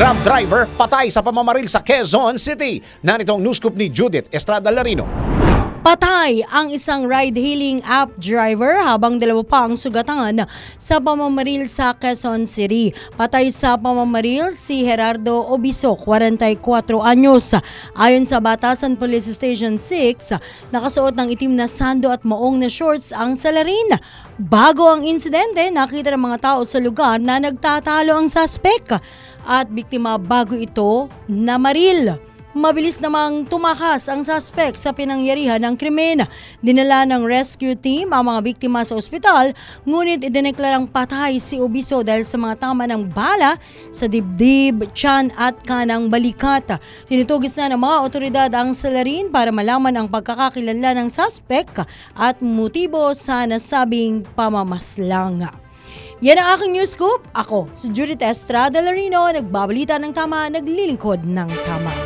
Grab driver patay sa pamamaril sa Quezon City. Narito ang news scoop ni Judith Estrada Larino. Patay ang isang ride-hailing app driver habang dalawa pa ang sugatan sa pamamaril sa Quezon City. Patay sa pamamaril si Gerardo Obiso, 44 anyos. Ayon sa Batasan Police Station 6, nakasuot ng itim na sando at maong na shorts ang salarin. Bago ang insidente, nakita ng mga tao sa lugar na nagtatalo ang suspect at biktima bago ito namaril. Mabilis namang tumakas ang suspect sa pinangyarihan ng krimen. Dinala ng rescue team ang mga biktima sa ospital, ngunit idineklarang patay si Obiso dahil sa mga tama ng bala sa dibdib, tiyan at kanang balikat. Tinutugis na ng mga otoridad ang salarin para malaman ang pagkakakilanlan ng suspect at motibo sa nasabing pamamaslang. Yan ang aking news scoop. Ako, si Judith Estrada Larino, nagbabalita ng tama, naglilingkod ng tama.